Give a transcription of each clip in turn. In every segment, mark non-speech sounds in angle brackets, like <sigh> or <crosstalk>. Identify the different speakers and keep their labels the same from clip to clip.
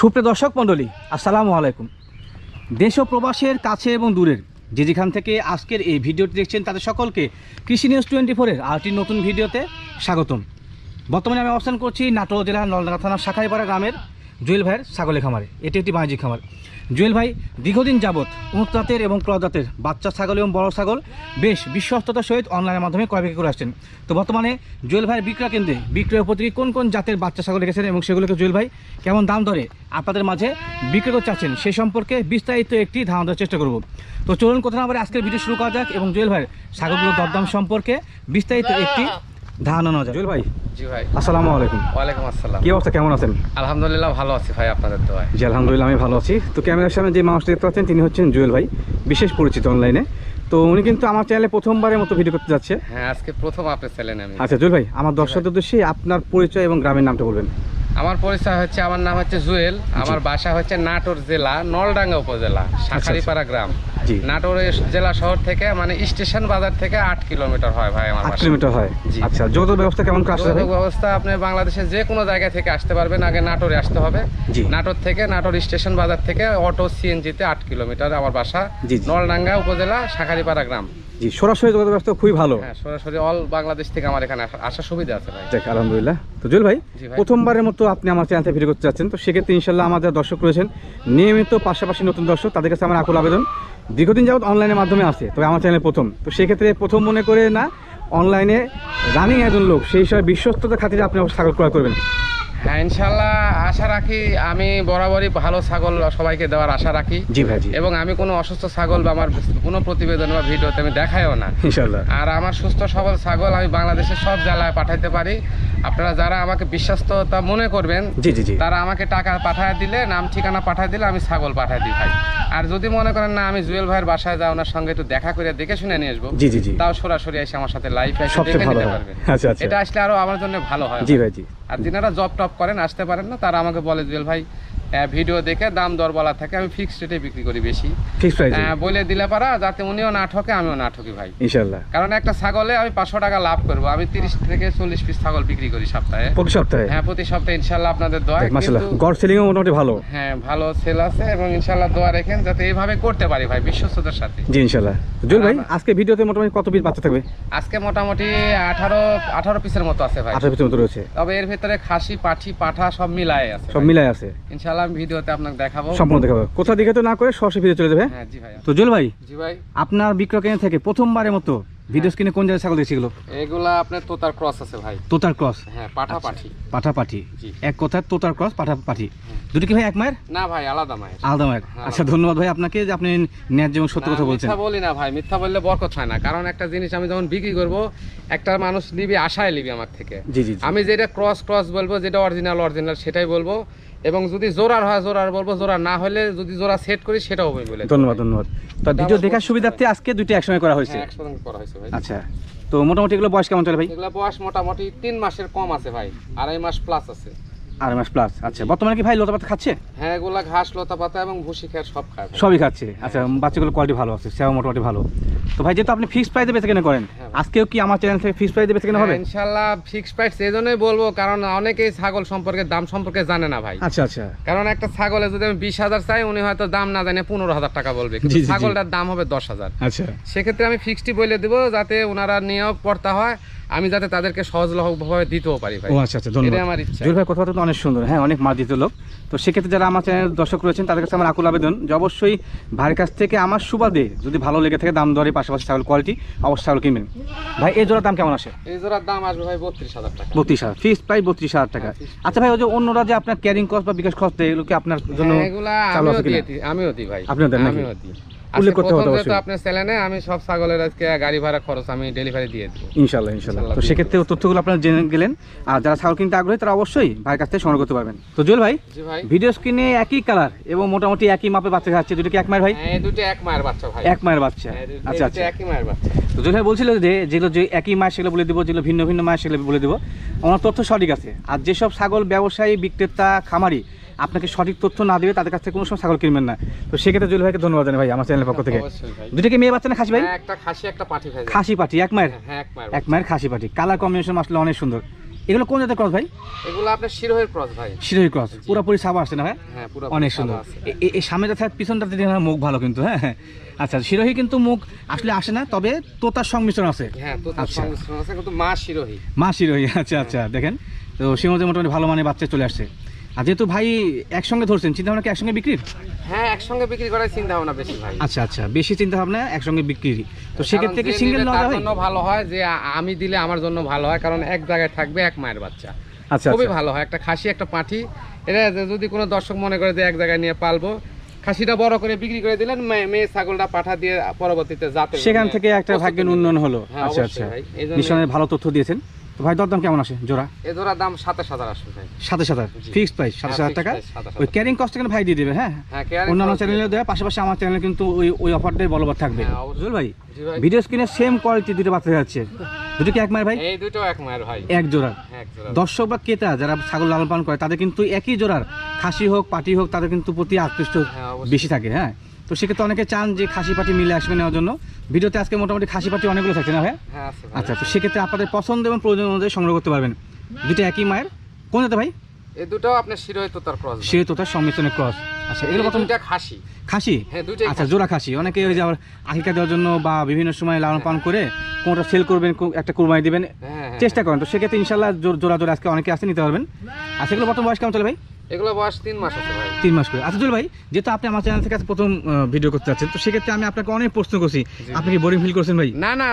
Speaker 1: সুপ্রিয় দর্শক মণ্ডলী, আসসালামু আলাইকুম। দেশ ও প্রবাসের কাছে এবং দূরের, যে যেখান থেকে আজকের এই ভিডিওটি দেখছেন তাদের সকলকে কৃষি নিউজ টোয়েন্টি ফোরের আরেকটি নতুন ভিডিওতে স্বাগতম। বর্তমানে আমি অবস্থান করছি নাটোর জেলার নলডাঙ্গা থানার শাখাইপাড়া গ্রামের জুয়েল ভাইয়ের ছাগলের খামারে। এটি একটি বাণিজ্যিক খামার। জুয়েল ভাই, দীর্ঘদিন যাবৎ উন্নতাতের এবং ক্রজাতের বাচ্চা ছাগল এবং বড় ছাগল বেশ বিশ্বস্ততার সহিত অনলাইনের মাধ্যমে ক্রয় বিক্রি করে আসছেন। তো বর্তমানে জুয়েল ভাইয়ের বিক্রয় কেন্দ্রে বিক্রয় উপযোগী কোন কোন জাতের বাচ্চা ছাগল রেখেছেন এবং সেগুলোকে জুয়েল ভাই কেমন দাম ধরে আপনাদের মাঝে বিক্রয় করতে চাচ্ছেন সে সম্পর্কে বিস্তারিত একটি ধারণা দেওয়ার চেষ্টা করব। তো চলুন কোথাও আবার আজকের ভিডিও শুরু করা যাক এবং জুয়েল ভাইয়ের ছাগলগুলোর দরদাম সম্পর্কে বিস্তারিত একটি যাক জুয়েল ভাই।
Speaker 2: জি ভাই।
Speaker 1: আসসালামু আলাইকুম।
Speaker 2: ওয়ালাইকুম আসসালাম।
Speaker 1: কি অবস্থা কেমন আছেন?
Speaker 2: আলহামদুলিল্লাহ ভালো আছি ভাই আপনাদের দোয়ায়।
Speaker 1: জি আলহামদুলিল্লাহ আমি ভালো আছি। তো ক্যামেরার সামনে যে মানুষটা দেখতে পাচ্ছেন তিনি হচ্ছেন জুয়েল ভাই বিশেষ পরিচিত অনলাইনে। তো উনি কিন্তু আমার চ্যানেলে প্রথমবারের মতো ভিডিও করতে যাচ্ছে।
Speaker 2: হ্যাঁ আজকে প্রথম আপনার আমি।
Speaker 1: আচ্ছা জুয়েল ভাই আমার দর্শকদের উদ্দেশ্যে আপনার পরিচয় এবং গ্রামের নামটা বলবেন।
Speaker 2: আমার পরিচয় হচ্ছে আমার নাম হচ্ছে জুয়েল। আমার বাসা হচ্ছে নাটোর জেলা নলডাঙ্গা উপজেলা শাখারিপাড়া গ্রাম। নাটোর জেলা শহর থেকে মানে স্টেশন বাজার থেকে আট কিলোমিটার হয় ভাই আমার
Speaker 1: আট কিলোমিটার হয়?
Speaker 2: জি।
Speaker 1: আচ্ছা যোগাযোগ ব্যবস্থা কেমন
Speaker 2: যোগাযোগ ব্যবস্থা আপনি বাংলাদেশের যে কোনো জায়গা থেকে আসতে পারবেন আগে নাটোরে আসতে হবে। নাটোর থেকে নাটোর স্টেশন বাজার থেকে অটো সিএনজিতে আট কিলোমিটার আমার বাসা। নলডাঙ্গা উপজেলা শাখারিপাড়া গ্রাম।
Speaker 1: জি সরাসরি যোগাযোগ ব্যবস্থা খুবই ভালো।
Speaker 2: হ্যাঁ সরাসরি অল বাংলাদেশ থেকে আমার এখানে আসা- আসার সুবিধা আছে ভাই।
Speaker 1: যাক আলহামদুলিল্লাহ। তো জুয়েল ভাই প্রথমবারের মতো আপনি আমার চ্যানেলে ভিডিও করতে যাচ্ছেন তো সেক্ষেত্রে ইনশাল্লাহ আমাদের দর্শক রয়েছেন নিয়মিত পাশাপাশি নতুন দর্শক তাদের কাছে আমার আকুল আবেদন। দীর্ঘদিন যাবত অনলাইনের মাধ্যমে আসে তবে আমার চ্যানেলে প্রথম। তো সেক্ষেত্রে প্রথম মনে করে না অনলাইনে রানিং একজন লোক সেই হিসাবে বিশ্বস্ততা খাতিরে আপনি অবশ্য ছাগল ক্রয় করবেন।
Speaker 2: হ্যাঁ ইনশাল্লাহ আশা রাখি আমি বরাবরই ভালো ছাগল সবাইকে দেওয়ার আশা রাখি।
Speaker 1: জি ভাই
Speaker 2: এবং আমি কোনো অসুস্থ ছাগল বা আমার কোনো প্রতিবেদন বা ভিডিওতে আমি দেখাইও না।
Speaker 1: ইনশাল্লাহ।
Speaker 2: আর আমার সুস্থ সবল ছাগল আমি বাংলাদেশের সব জেলায় পাঠাইতে পারি। আপনারা যারা আমাকে বিশ্বস্ততা মনে করবেন
Speaker 1: জি জি জি।
Speaker 2: তারা আমাকে টাকা পাঠায় দিলে নাম ঠিকানা পাঠায় দিলে আমি ছাগল পাঠায় দিই ভাই। আর যদি মনে করেন না আমি জুয়েল ভাইয়ের বাসায় যা ওনার সঙ্গে একটু দেখা করে দেখে শুনে নিয়ে আসব
Speaker 1: জি জি জি।
Speaker 2: তাও সরাসরি এসে আমার সাথে লাইভ এসে দেখে নিতে পারবেন।
Speaker 1: আচ্ছা, আচ্ছা।
Speaker 2: এটা আসলে আরও আমার জন্য ভালো হয়
Speaker 1: জি ভাই। জি।
Speaker 2: আর যিনারা জব টপ করেন আসতে পারেন না। তারা আমাকে বলে দিল ভাই ভিডিও দেখে দাম দর বলা থাকে আমি ফিক্সড রেটে বিক্রি করি বেশি। বলে দিলে পারা যাতে উনিও না ঠকে আমিও না ঠকি ভাই।
Speaker 1: ইনশাল্লাহ।
Speaker 2: কারণ একটা ছাগলে আমি পাঁচশো টাকা লাভ করব আমি তিরিশ থেকে চল্লিশ পিস ছাগল বিক্রি করি সপ্তাহে।
Speaker 1: প্রতি সপ্তাহে?
Speaker 2: হ্যাঁ প্রতি সপ্তাহে ইনশাল্লাহ আপনাদের দোয়া
Speaker 1: গড় সেলিংও মোটামুটি ভালো।
Speaker 2: হ্যাঁ ভালো সেল আছে এবং ইনশাল্লাহ দোয়া রেখেন যাতে এইভাবে করতে পারি ভাই বিশ্বস্ততার সাথে।
Speaker 1: জি ইনশাল্লাহ। জুয়েল ভাই আজকে ভিডিওতে মোটামুটি কত পিস বাচ্চা থাকবে?
Speaker 2: আজকে মোটামুটি আঠারো আঠারো পিসের মতো আছে ভাই।
Speaker 1: আঠারো পিসের মতো রয়েছে।
Speaker 2: তবে এর ভিতরে খাসি পাঠি পাঠা সব মিলায় আছে
Speaker 1: সব। মিলাই আছে।
Speaker 2: ইনশাল্লাহ আমি ভিডিওতে আপনাকে দেখাবো।
Speaker 1: সম্পূর্ণ দেখাবো। কোথা দিকে তো না করে সরাসরি ভিডিও চলে যাবে?
Speaker 2: হ্যাঁ জি ভাই
Speaker 1: তো জুয়েল ভাই
Speaker 2: জি ভাই।
Speaker 1: আপনার বিক্রয় কেন্দ্র থেকে প্রথমবারের মতো ভিডিও স্ক্রিনে কোন জায়গায় ছাগল দেখছিল
Speaker 2: এগুলা? আপনার তোতার ক্রস আছে ভাই।
Speaker 1: তোতার ক্রস
Speaker 2: হ্যাঁ পাঠা পাঠি
Speaker 1: পাঠা পাঠি এক কথায় তোতার ক্রস পাঠা পাঠি দুটো কি ভাই এক মায়ের?
Speaker 2: না ভাই আলাদা মায়ের।
Speaker 1: আলাদা মায়ের। আচ্ছা ধন্যবাদ ভাই আপনাকে যে আপনি ন্যায্য এবং সত্য কথা বলছেন।
Speaker 2: মিথ্যা বলি না ভাই মিথ্যা বললে বরকত হয় না। কারণ একটা জিনিস আমি যখন বিক্রি করব একটা মানুষ নিবি আশায় নিবি আমার থেকে।
Speaker 1: জি জি।
Speaker 2: আমি যেটা ক্রস ক্রস বলব যেটা অরিজিনাল অরিজিনাল সেটাই বলব। এবং যদি জোরার হয় জোরার বলব জোরা না হলে যদি জোরা সেট করি সেটাও আমি বলে
Speaker 1: ধন্যবাদ ধন্যবাদ। তো ভিডিও দেখার সুবিধার্থে আজকে দুইটা একসঙ্গে করা হয়েছে।
Speaker 2: হ্যাঁ একসঙ্গে করা হয়েছে ভাই।
Speaker 1: আচ্ছা তো মোটামুটি এগুলো বয়স কেমন চলে ভাই?
Speaker 2: এগুলো বয়স মোটামুটি তিন মাসের কম আছে ভাই আড়াই মাস প্লাস আছে।
Speaker 1: আড়াই মাস প্লাস আচ্ছা বর্তমানে কি ভাই লতা পাতা খাচ্ছে?
Speaker 2: হ্যাঁ এগুলা ঘাস লতা পাতা এবং ভুসি খের সব খায়
Speaker 1: সবই খাচ্ছে। আচ্ছা বাচ্চাগুলো কোয়ালিটি ভালো আছে মোটামুটি ভালো। তো ভাই যেহেতু আপনি ফিক্স প্রাইসে বেচে কেনা করেন
Speaker 2: হ্যাঁ।
Speaker 1: আজকেও কি আমার চ্যানেল থেকে ফিক্স প্রাইসে বেচে কেনা হবে?
Speaker 2: হ্যাঁ, প্রাইস বলব কারণ অনেকেই ছাগল সম্পর্কে দাম সম্পর্কে জানে না ভাই।
Speaker 1: আচ্ছা আচ্ছা।
Speaker 2: কারণ একটা ছাগলে যদি আমি বিশ হাজার চাই উনি হয়তো দাম না জানে পনেরো হাজার টাকা বলবে। কিন্তু। ছাগলটার দাম হবে দশ হাজার।
Speaker 1: আচ্ছা।
Speaker 2: সেক্ষেত্রে আমি ফিক্সটি বলে দেবো যাতে ওনারা নিয়েও পড়তা হয় আমি যাতে তাদেরকে সহজলভভাবে দিতেও পারি ভাই।
Speaker 1: ও আচ্ছা আচ্ছা ধন্যবাদ।
Speaker 2: আমার ইচ্ছা।
Speaker 1: জুয়েল ভাই কথাটা তো অনেক সুন্দর। হ্যাঁ অনেক মার্জিত লোক। তো সেক্ষেত্রে যারা আমার চ্যানেল দর্শক রয়েছেন তাদের কাছে আমার আকুল আবেদন যে অবশ্যই ভাইয়ের কাছ থেকে আমার সুবাদে যদি ভালো লেগে থাকে দাম দরে পাশাপাশি ছাগল কোয়ালিটি অবশ্যই ছাগল কিনবেন। ভাই এই জোড়ার দাম কেমন আসে?
Speaker 2: এই জোড়ার দাম আসবে ভাই বত্রিশ হাজার টাকা।
Speaker 1: বত্রিশ হাজার। ফিক্স প্রায় বত্রিশ হাজার টাকা। আচ্ছা ভাই ওই যে অন্যরা যে আপনার ক্যারিং কস্ট বা বিকাশ দেয় এগুলো কি আপনার জন্য
Speaker 2: হ্যাঁ, আমিও দিই ভাই।
Speaker 1: আপনিও দেন
Speaker 2: আমিও দিই।
Speaker 1: উল্লেখ করতে হবে অবশ্যই।
Speaker 2: আপনার চ্যানেলে আমি সব ছাগলের আজকে গাড়ি ভাড়া খরচ আমি ডেলিভারি দিয়ে দেবো।
Speaker 1: ইনশাল্লাহ ইনশাল্লাহ। তো সেক্ষেত্রে তথ্যগুলো আপনারা জেনে গেলেন। আর যারা ছাগল কিনতে আগ্রহী তারা অবশ্যই ভাইয়ের কাছ থেকে সংগ্রহ করতে পারবেন। তো জুয়েল ভাই ভিডিও স্ক্রিনে একই কালার এবং মোটামুটি একই মাপে বাচ্চা খাচ্ছে। দুটো কি এক মায়ের ভাই?
Speaker 2: হ্যাঁ দুটো এক মায়ের বাচ্চা ভাই।
Speaker 1: এক মায়ের বাচ্চা।
Speaker 2: হ্যাঁ,
Speaker 1: আচ্ছা আচ্ছা।
Speaker 2: একই মায়ের বাচ্চা।
Speaker 1: তো জুয়েল ভাই বলছিল যে যেগুলো যে একই মায়ের সেগুলো বলে দিব যেগুলো ভিন্ন ভিন্ন মায়ের সেগুলো বলে দিব। আমার তথ্য সঠিক আছে। আর যেসব ছাগল ব্যবসায়ী বিক্রেতা খামারি আপনাকে সঠিক তথ্য না দিবে তাদের কাছ থেকে কোনো সময় ছাগল কিনবেন না। তো সেক্ষেত্রে জুয়েল ভাইকে ধন্যবাদ জানাই ভাই আমার চ্যানেলের পক্ষ থেকে। দুটো কি মেয়ে বাচ্চা না খাসি ভাই?
Speaker 2: হ্যাঁ, একটা খাসি একটা পাঠি ভাই।
Speaker 1: খাসি পাটি এক মায়ের?
Speaker 2: হ্যাঁ এক মায়ের
Speaker 1: এক মায়ের খাসি পাটি কালার কম্বিনেশন আসলে অনেক সুন্দর। এগুলো কোন জাতের ক্রস ভাই?
Speaker 2: এগুলো আপনার শিরোহের ক্রস ভাই।
Speaker 1: শিরোহী ক্রস। পুরোপুরি সাবা আসছে না ভাই?
Speaker 2: হ্যাঁ পুরো
Speaker 1: অনেক সুন্দর। এই সামনে দেখা পিছনটাতে দেখে না মুখ ভালো কিন্তু হ্যাঁ হ্যাঁ। আচ্ছা শিরোহী কিন্তু মুখ আসলে আসে না তবে তোতার সংমিশ্রণ আছে।
Speaker 2: হ্যাঁ তো তার
Speaker 1: আচ্ছা।
Speaker 2: সংমিশ্রণ আছে কিন্তু মা শিরোহী।
Speaker 1: মা শিরোহী আচ্ছা আচ্ছা দেখেন। তো সে মধ্যে মোটামুটি ভালো মানে বাচ্চা চলে আসছে। আর যেহেতু ভাই একসঙ্গে ধরছেন চিন্তা ভাবনা কি একসঙ্গে বিক্রির?
Speaker 2: হ্যাঁ একসঙ্গে বিক্রি করার চিন্তা ভাবনা বেশি ভাই।
Speaker 1: আচ্ছা আচ্ছা বেশি চিন্তা ভাবনা একসঙ্গে বিক্রির তো সেক্ষেত্রে কি সিঙ্গেল নেওয়া
Speaker 2: জন্য ভালো হয় যে আমি দিলে আমার জন্য ভালো হয় কারণ এক জায়গায় থাকবে এক মায়ের বাচ্চা।
Speaker 1: আচ্ছা
Speaker 2: খুবই
Speaker 1: আচ্ছা।
Speaker 2: ভালো হয় একটা খাসি একটা পাঠি। এটা যদি কোনো দর্শক মনে করে যে এক জায়গায় নিয়ে পালবো খাসিটা বড় করে বিক্রি করে দিলেন মেয়ে- ছাগলটা পাঠা দিয়ে পরবর্তীতে যাতে
Speaker 1: সেখান থেকে একটা ভাগ্যের উন্নয়ন হলো।
Speaker 2: হ্যাঁ,
Speaker 1: আচ্ছা আচ্ছা। নিঃসন্দেহে ভালো তথ্য দিয়েছেন। তো ভাই দরদাম কেমন আসে জোড়া?
Speaker 2: এ ধরা দাম সাতাশ হাজার আসবে ভাই।
Speaker 1: সাতাশ হাজার। ফিক্সড প্রাইস সাতাশ
Speaker 2: হ্যাঁ,
Speaker 1: হাজার টাকা?
Speaker 2: fixed price, 27,000
Speaker 1: ওই ক্যারিং কস্ট কিন্তু ভাই দিয়ে দেবে হ্যাঁ?
Speaker 2: হ্যাঁ
Speaker 1: অন্যান্য চ্যানেলে দেয় পাশাপাশি আমার চ্যানেলে কিন্তু ওই ওই অফারটাই বলবার থাকবে।
Speaker 2: হ্যাঁ, অবশ্যই।
Speaker 1: ভাই। ভিডিও স্ক্রিনে সেম কোয়ালিটি দুটো বাচ্চা যাচ্ছে। দুটো কি এক মায়ের ভাই?
Speaker 2: এই দুটো এক মায়ের ভাই।
Speaker 1: এক জোড়ার।
Speaker 2: হ্যাঁ, এক জোড়া।
Speaker 1: দর্শক বা ক্রেতা যারা ছাগল লালন পালন করে তাদের কিন্তু একই জোড়ার। খাসি হোক পাটি হোক তাদের কিন্তু প্রতি আকৃষ্ট
Speaker 2: হ্যাঁ,
Speaker 1: বেশি থাকে হ্যাঁ? তো সেক্ষেত্রে অনেকে চান যে খাসি পাটি মিলে আসবে নেওয়ার জন্য। ভিডিওতে আজকে মোটামুটি খাসি পাটি অনেকগুলো থাকছে না ভাই?
Speaker 2: হ্যাঁ
Speaker 1: আচ্ছা তো সেক্ষেত্রে আপনাদের পছন্দ এবং প্রয়োজন অনুযায়ী সংগ্রহ করতে পারবেন। দুটো একই মায়ের। কোন জাতে ভাই?
Speaker 2: এই দুটো আপনার ক্রস
Speaker 1: সংমিশ্রণের আচ্ছা এগুলো কত
Speaker 2: খাসি।
Speaker 1: খাসি?
Speaker 2: হ্যাঁ,
Speaker 1: আচ্ছা। জোড়া খাসি। অনেকে ওই যে আবার আকিকা দেওয়ার জন্য বা বিভিন্ন সময় লালন পালন করে কোনটা সেল করবেন একটা কুরবানি দিবেন।
Speaker 2: হ্যাঁ
Speaker 1: চেষ্টা করেন। তো সেক্ষেত্রে ইনশাল্লাহ জোর- জোড়া জোড়া আজকে অনেকে আসতে নিতে পারবেন। আচ্ছা এগুলো বর্তমান বয়স কেমন চলে ভাই?
Speaker 2: এগুলো বয়স তিন মাস আছে ভাই।
Speaker 1: তিন মাস করে। আচ্ছা ভাই যেহেতু আপনি আমার চ্যানেল থেকে প্রথম ভিডিও করতে যাচ্ছেন তো সেক্ষেত্রে আমি আপনাকে অনেক প্রশ্ন করছি। আপনি কি বোরিং ফিল করছেন ভাই?
Speaker 2: না না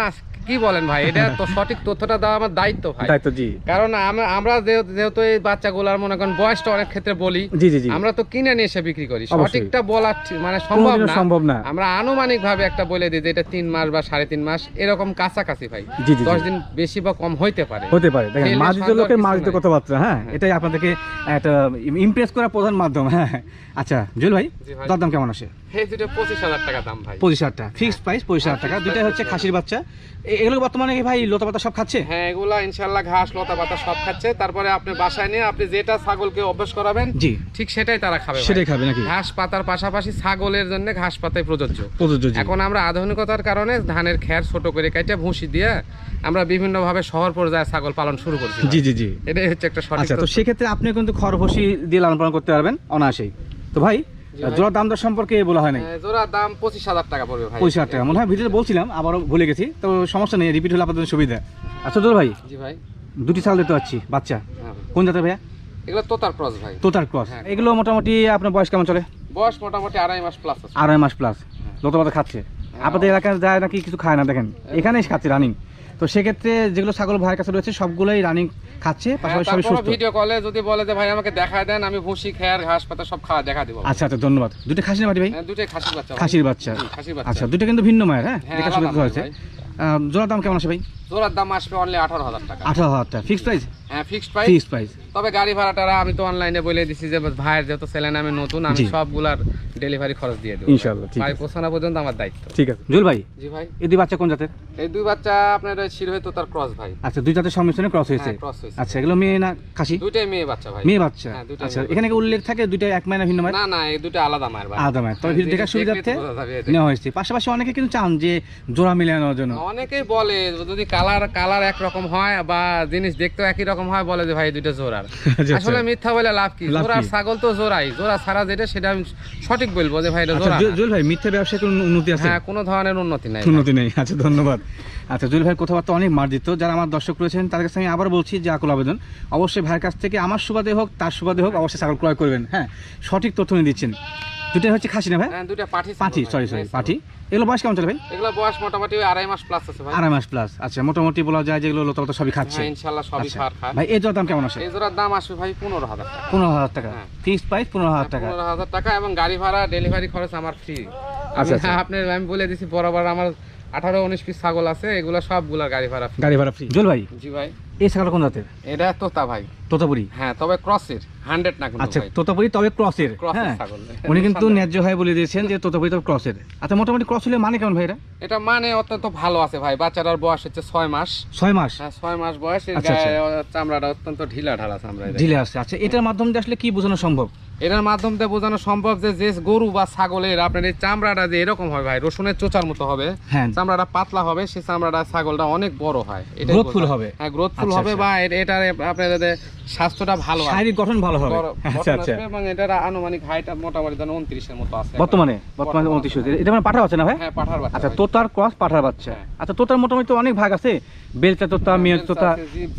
Speaker 2: কি বলেন ভাই? এটা তো সঠিক তথ্যটা দেওয়া আমার দায়িত্ব ভাই।
Speaker 1: দায়িত্ব জি।
Speaker 2: কারণ আমরা আমরা যেহেতু এই বাচ্চাগুলার মনে করেন বয়সটা অনেক ক্ষেত্রে বলি
Speaker 1: জি জি
Speaker 2: আমরা তো কিনে নিয়ে এসে বিক্রি করি। সঠিকটা বলা মানে সম্ভব না।
Speaker 1: সম্ভব না।
Speaker 2: আমরা আনুমানিক ভাবে একটা বলে দিই যে এটা তিন মাস বা সাড়ে তিন মাস এরকম কাছাকাছি ভাই।
Speaker 1: জি জি
Speaker 2: দশ। দিন বেশি বা কম হইতে পারে।
Speaker 1: হতে পারে। দেখেন মার্জিত লোকের
Speaker 2: নাই।
Speaker 1: কথাবার্তা হ্যাঁ?
Speaker 2: হ্যাঁ।
Speaker 1: এটাই আপনাদেরকে একটা ইমপ্রেস করার প্রধান মাধ্যম হ্যাঁ আচ্ছা জুল ভাই। দরদাম কেমন আসে
Speaker 2: টাকা দাম ভাই।
Speaker 1: পঁচিশ হাজার টাকা ফিক্সড প্রাইস পঁচিশ হাজার টাকা দুইটাই হচ্ছে খাসির বাচ্চা। এগুলো বর্তমানে ভাই লতা পাতা সব খাচ্ছে?
Speaker 2: হ্যাঁ এগুলা ইনশাল্লাহ ঘাস লতা পাতা সব খাচ্ছে। তারপরে আপনি বাসায় নিয়ে আপনি যেটা ছাগলকে অভ্যাস করাবেন
Speaker 1: জি।
Speaker 2: ঠিক সেটাই তারা খাবে
Speaker 1: সেটাই খাবে নাকি?
Speaker 2: ঘাস পাতার পাশাপাশি ছাগলের জন্য ঘাস পাতাই প্রযোজ্য।
Speaker 1: প্রযোজ্য
Speaker 2: এখন আমরা আধুনিকতার কারণে ধানের খ্যার ছোট করে কেটে ভুসি দিয়ে আমরা বিভিন্ন ভাবে শহর পর্যায়ে ছাগল পালন শুরু করছি
Speaker 1: জি জি জি।
Speaker 2: এটাই হচ্ছে একটা সঠিক
Speaker 1: আচ্ছা তো সেক্ষেত্রে আপনি কিন্তু খরভসি দিয়ে লালন পালন করতে পারবেন অনায়াসেই। তো ভাই। জোড়ার দাম দর সম্পর্কে বলা হয় নাই?
Speaker 2: হ্যাঁ, জোড়ার দাম পঁচিশ হাজার টাকা পড়বে ভাই।
Speaker 1: পঁচিশ হাজার টাকা। মনে হয় ভিডিওতে বলছিলাম আবারও ভুলে গেছি। তো সমস্যা নেই রিপিট হলে আপনাদের সুবিধা। আচ্ছা জোর ভাই
Speaker 2: জি ভাই।
Speaker 1: দুটি ছাগল দেখতে পাচ্ছি বাচ্চা।
Speaker 2: হ্যাঁ
Speaker 1: কোন জাতের ভাইয়া?
Speaker 2: এগুলো তোতার ক্রস ভাই।
Speaker 1: তোতার ক্রস।
Speaker 2: হ্যাঁ।
Speaker 1: এগুলো মোটামুটি আপনার বয়স কেমন চলে?
Speaker 2: বয়স মোটামুটি আড়াই মাস প্লাস
Speaker 1: আড়াই মাস প্লাস লতা পাতা খাচ্ছে। আপনাদের এলাকায় যায় নাকি কিছু খায় না দেখেন। এখানেই খাচ্ছে রানিং তো সেক্ষেত্রে যেগুলো ছাগল ভাইয়ের কাছে রয়েছে সবগুলোই রানিং খাচ্ছে
Speaker 2: হ্যাঁ,
Speaker 1: পাশাপাশি সবই সুস্থ।
Speaker 2: ভিডিও কলে যদি বলে যে ভাই আমাকে দেখা দেন আমি ভুসি খেয়ার ঘাস পাতা সব খাওয়া দেখা দেবো।
Speaker 1: আচ্ছা আচ্ছা ধন্যবাদ। দুটো খাসি না বাড়ি ভাই?
Speaker 2: হ্যাঁ, দুটোই খাসির বাচ্চা
Speaker 1: খাসির বাচ্চা। আচ্ছা দুটো কিন্তু ভিন্ন মায়ের হ্যাঁ?
Speaker 2: হ্যাঁ,
Speaker 1: দেখা শুরু হয়েছে। জোড়া দাম কেমন আছে ভাই?
Speaker 2: জোড়ার দাম আসবে অনলি আঠারো হাজার টাকা।
Speaker 1: আঠারো হাজার টাকা। ফিক্সড প্রাইস
Speaker 2: হ্যাঁ ফিক্সড প্রাইস
Speaker 1: ফিক্সড প্রাইস
Speaker 2: তবে গাড়ি ভাড়াটারা আমি তো অনলাইনে বলে দিছি যে ভাইয়ের যেহেতু ছেলে আমি নতুন আমি সবগুলার ডেলিভারি খরচ দিয়ে দেবো।
Speaker 1: ইনশাআল্লাহ, ঠিক
Speaker 2: ভাই
Speaker 1: আছে।
Speaker 2: পৌঁছানো পর্যন্ত আমার দায়িত্ব।
Speaker 1: ঠিক আছে। জুল ভাই
Speaker 2: জি ভাই।
Speaker 1: এই দুই বাচ্চা কোন জাতের?
Speaker 2: এই দুই বাচ্চা আপনার তার ক্রস ভাই।
Speaker 1: আচ্ছা দুই জাতের সংমিশ্রণে ক্রস হয়েছে?
Speaker 2: হ্যাঁ ক্রস হয়েছে।
Speaker 1: আচ্ছা এগুলো মেয়ে না খাসি?
Speaker 2: দুইটাই মেয়ে বাচ্চা ভাই।
Speaker 1: মেয়ে বাচ্চা।
Speaker 2: হ্যাঁ,
Speaker 1: আচ্ছা এখানে কি উল্লেখ থাকে? দুইটা এক মায়ের ভিন্ন মায়ের?
Speaker 2: না না এই দুটো আলাদা মায়ের ভাই।
Speaker 1: আলাদা মায়ের। তবে
Speaker 2: হ্যাঁ,
Speaker 1: ভিডিও দেখার সুবিধার্থে। নেওয়া হয়েছে। পাশাপাশি অনেকে কিন্তু চান যে জোড়া মিলানোর জন্য।
Speaker 2: অনেকেই বলে যদি কালার কালার একরকম হয় বা জিনিস দেখতেও একই রকম হয় বলে যে ভাই দুইটা জোড়ার। <laughs>
Speaker 1: আচ্ছা,
Speaker 2: আসলে মিথ্যা বলে লাভ কি?
Speaker 1: জোরার
Speaker 2: ছাগল তো জোরাই জোরা ছাড়া যেটা সেটা আমি সঠিক বলব যে ভাই এটা
Speaker 1: আচ্ছা
Speaker 2: জোড়া
Speaker 1: জু-
Speaker 2: না।
Speaker 1: জুয়েল ভাই মিথ্যা ব্যবসায় কোনো উন্নতি আছে?
Speaker 2: হ্যাঁ কোনো ধরনের উন্নতি নাই।
Speaker 1: উন্নতি নেই। আচ্ছা ধন্যবাদ। আচ্ছা জুয়েল ভাইয়ের কথাবার্তা অনেক মার্জিত। যারা আমার দর্শক রয়েছেন তাদের কাছে আমি আবার বলছি যে আকুল আবেদন। অবশ্যই ভাইয়ের কাছ থেকে আমার সুবাদে হোক তার সুবাদে হোক অবশ্যই ছাগল ক্রয় করবেন। হ্যাঁ সঠিক তথ্য নিয়ে দিচ্ছেন। দুটাই হচ্ছে খাসি না ভাই?
Speaker 2: হ্যাঁ দুটা পাঠি
Speaker 1: পাঠি সরি সরি পাঠি। এগুলো বয়স কেমন চলে ভাই?
Speaker 2: এগুলো বয়স মোটামুটি আড়াই মাস প্লাস আছে ভাই।
Speaker 1: আড়াই মাস প্লাস আচ্ছা মোটামুটি বলা যায় যেগুলো লতা লতা সবই খাচ্ছে।
Speaker 2: হ্যাঁ ইনশাল্লাহ সবই
Speaker 1: আচ্ছা।
Speaker 2: সার খায়।
Speaker 1: ভাই এই জোড়ার দাম কেমন আসে?
Speaker 2: এই জোড়ার দাম আসবে ভাই পনেরো হাজার টাকা।
Speaker 1: পনেরো হাজার টাকা। ফিক্সড প্রাইস পনেরো হাজার টাকা।
Speaker 2: পনেরো হাজার টাকা এবং গাড়ি ভাড়া ডেলিভারি খরচ আমার ফ্রি
Speaker 1: আচ্ছা, আচ্ছা।
Speaker 2: আপনার আমি বলে দিছি বরাবর আমার আঠারো উনিশ পিস ছাগল আছে এগুলো সবগুলোর গাড়ি ভাড়া।
Speaker 1: গাড়ি ভাড়া ফ্রি জুয়েল ভাই
Speaker 2: জি ভাই।
Speaker 1: এই ছাগল কোন জাতের?
Speaker 2: এটা তোতা ভাই।
Speaker 1: তোতাপুরি?
Speaker 2: হ্যাঁ তবে ক্রসের হান্ড্রেড না কিন্তু
Speaker 1: আচ্ছা তোতাপুরি তবে ক্রসের হ্যাঁ।
Speaker 2: ছাগল।
Speaker 1: উনি কিন্তু ন্যায্য হয় বলে দিয়েছেন যে তোতাপুরি তবে ক্রসের। আচ্ছা মোটামুটি ক্রস হলে মানে কেমন ভাই এটা?
Speaker 2: এটা মানে অত্যন্ত ভালো আছে ভাই। বাচ্চাটার বয়স হচ্ছে ছয় মাস।
Speaker 1: ছয় মাস?
Speaker 2: হ্যাঁ ছয় মাস বয়স। এর
Speaker 1: আচ্ছা,
Speaker 2: গায়ে চামড়াটা অত্যন্ত ঢিলা ঢালা চামড়া।
Speaker 1: ঝিলে আসছে আচ্ছা এটার মাধ্যমে আসলে কি বোঝানো সম্ভব?
Speaker 2: এটার মাধ্যম দিয়ে বোঝানো সম্ভব যে যে গরু বা ছাগলের আপনার এই চামড়াটা যে এরকম হয় ভাই রসুনের চোচার মতো হবে
Speaker 1: হ্যাঁ
Speaker 2: চামড়াটা পাতলা হবে সেই চামড়াটা ছাগলটা অনেক বড় হয়
Speaker 1: এটা
Speaker 2: বোঝায়।
Speaker 1: হবে।
Speaker 2: হ্যাঁ গ্রোথফুল
Speaker 1: আচ্ছা,
Speaker 2: হবে
Speaker 1: আচ্ছা।
Speaker 2: বা এটা এটার আপনার স্বাস্থ্যটা ভালো
Speaker 1: শারীরিক গঠন ভালো হবে। আচ্ছা আচ্ছা।
Speaker 2: এবং এটার আনুমানিক হাইট মোটামুটি ধরেন উনত্রিশের মতো আছে।
Speaker 1: বর্তমানে? বর্তমানে উনত্রিশ হয়েছে। এটা মানে পাঠা আছে না ভাই?
Speaker 2: হ্যাঁ পাঠার বাচ্চা
Speaker 1: আচ্ছা তোতার ক্রস পাঠার বাচ্চা।
Speaker 2: হ্যাঁ।
Speaker 1: আচ্ছা তোতার মোটামুটি তো অনেক ভাগ আছে। বেলচা তোতা
Speaker 2: হ্যাঁ,
Speaker 1: তোতা।